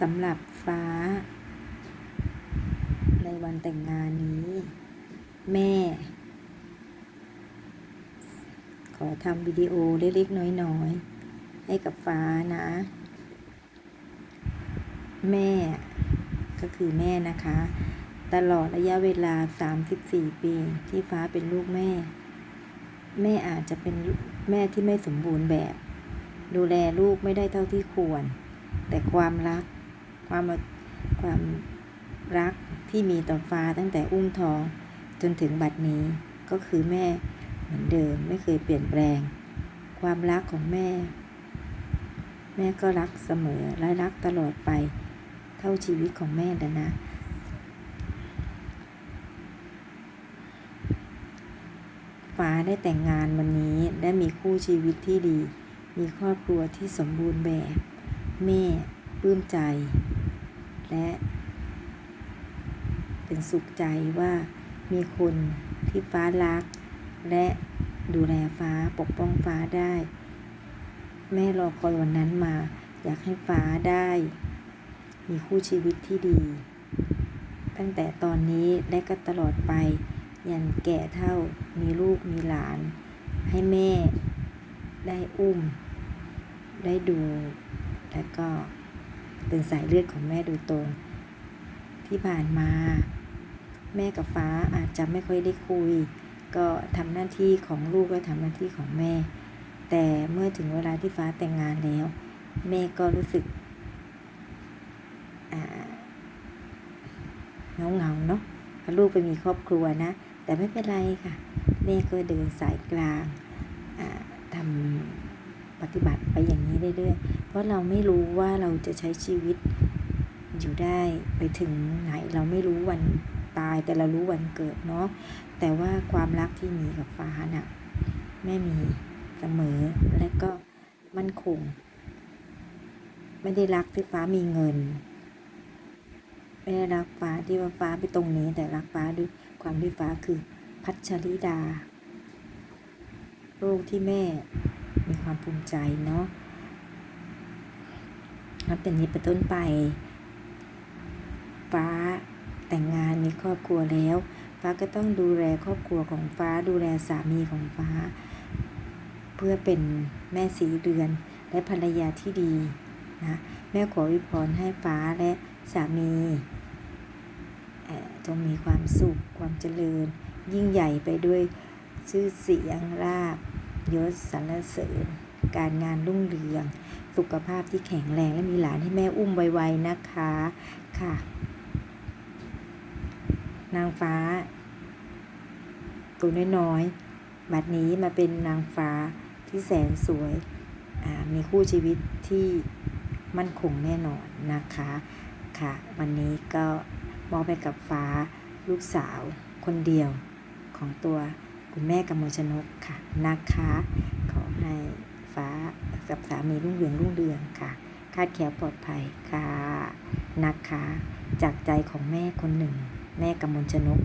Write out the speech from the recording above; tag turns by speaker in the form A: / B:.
A: สำหรับฟ้า ในวันแต่งงานนี้ แม่ ขอทำวิดีโอเล็กๆน้อยๆ ให้กับฟ้านะ แม่ก็คือแม่นะคะ ตลอดระยะเวลา 34 ปีที่ฟ้าเป็นลูกแม่ แม่อาจจะเป็นแม่ที่ไม่สมบูรณ์แบบ ดูแลลูกไม่ได้เท่าที่ควร แต่ความรัก ความความรักที่มีต่อฟ้าตั้งแต่อุ้มท้องจนถึงบัดนี้ก็คือแม่เหมือนเดิมไม่เคยเปลี่ยนแปลง ความรักของแม่ แม่ก็รักเสมอและรักตลอดไปเท่าชีวิตของแม่แล้วนะฟ้าได้แต่งงานวันนี้ได้มีคู่ชีวิตที่ดี มีครอบครัวที่สมบูรณ์แบบ แม่ปลื้มใจ และเป็นสุขใจว่ามีคนที่ฟ้ารัก และดูแลฟ้าปกป้องฟ้าได้ แม่รอคอยวันนั้นมา อยากให้ฟ้าได้ มีคู่ชีวิตที่ดี ตั้งแต่ตอนนี้และก็ตลอดไป ยันแก่เท่ามีลูกมีหลาน ให้แม่ได้อุ้ม ได้ดู แล้วก็ เป็นสายเลือดของแม่โดยตรง ที่ผ่านมา แม่กับฟ้าอาจจะไม่ค่อยได้คุย ก็ทำหน้าที่ของลูกก็ทำหน้าที่ของแม่ แต่เมื่อถึงเวลาที่ฟ้าแต่งงานแล้ว แม่ก็รู้สึกเงาเงาเนาะลูกไปมีครอบครัวนะ แต่ไม่เป็นไรค่ะ แม่ก็เดินสายกลาง ฏิบัติไปอย่างนี้เรื่อยๆ เพราะเราไม่รู้ว่าเราจะใช้ชีวิตอยู่ได้ไปถึงไหนเราไม่รู้วันตายแต่เรารู้วันเกิดเนาะแต่ว่าความรักที่มีกับฟ้าน่ะแม่มีเสมอและก็มั่นคง ไม่ได้รักที่ฟ้ามีเงิน ไม่ได้รักฟ้าที่ว่าฟ้าไปตรงนี้แต่รักฟ้าด้วยความที่ฟ้าคือพัชริดาลูกที่แม่ ความภูมิใจเนาะนับเป็นนี้เป็นต้นไป ฟ้าแต่งงานมีครอบครัวแล้ว ฟ้าก็ต้องดูแลครอบครัวของฟ้าดูแลสามีของฟ้า เพื่อเป็นแม่สีเรือนและภรรยาที่ดีนะแม่ขอวยพรให้ฟ้าและสามีเอ่อจงมีความสุขความเจริญ ยิ่งใหญ่ไปด้วยชื่อเสียงราบ ยศสรรเสริญ การงานรุ่งเรือง สุขภาพที่แข็งแรงและมีหลานให้แม่อุ้มไวๆนะคะค่ะ นางฟ้า ตัวน้อยๆบัดนี้มาเป็นนางฟ้าที่แสนสวยอ่ามีคู่ชีวิตที่มั่นคงแน่นอนนะคะค่ะ วันนี้ก็มอบให้กับฟ้าลูกสาวคนเดียวของตัว คุณแม่กำมลชนกค่ะนะคะ ขอให้ฟ้ากับสามีรุ่งเรืองรุ่งเรืองค่ะ คาดแคล้วปลอดภัยค่ะนะคะ จากใจของแม่คนหนึ่ง แม่กำมลชนก